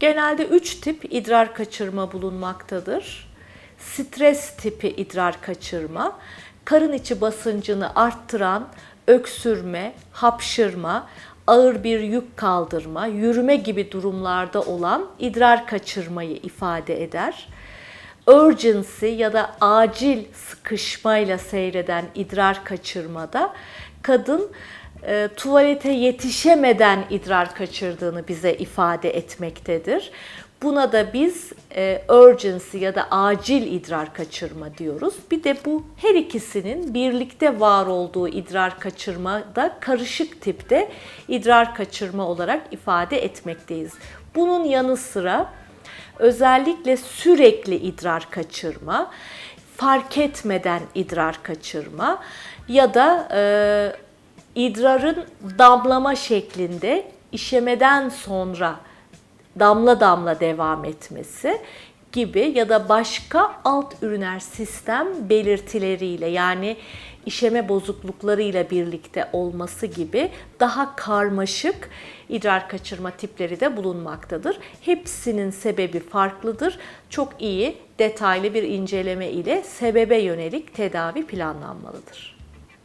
Genelde 3 tip idrar kaçırma bulunmaktadır. Stres tipi idrar kaçırma, karın içi basıncını arttıran öksürme, hapşırma, ağır bir yük kaldırma, yürüme gibi durumlarda olan idrar kaçırmayı ifade eder. Urgency ya da acil sıkışmayla seyreden idrar kaçırmada kadın e, tuvalete yetişemeden idrar kaçırdığını bize ifade etmektedir. Buna da biz e, urgency ya da acil idrar kaçırma diyoruz. Bir de bu her ikisinin birlikte var olduğu idrar kaçırma da karışık tipte idrar kaçırma olarak ifade etmekteyiz. Bunun yanı sıra özellikle sürekli idrar kaçırma, fark etmeden idrar kaçırma ya da e, idrarın damlama şeklinde işemeden sonra damla damla devam etmesi gibi ya da başka alt üriner sistem belirtileriyle yani işeme bozukluklarıyla birlikte olması gibi daha karmaşık idrar kaçırma tipleri de bulunmaktadır. Hepsinin sebebi farklıdır. Çok iyi detaylı bir inceleme ile sebebe yönelik tedavi planlanmalıdır.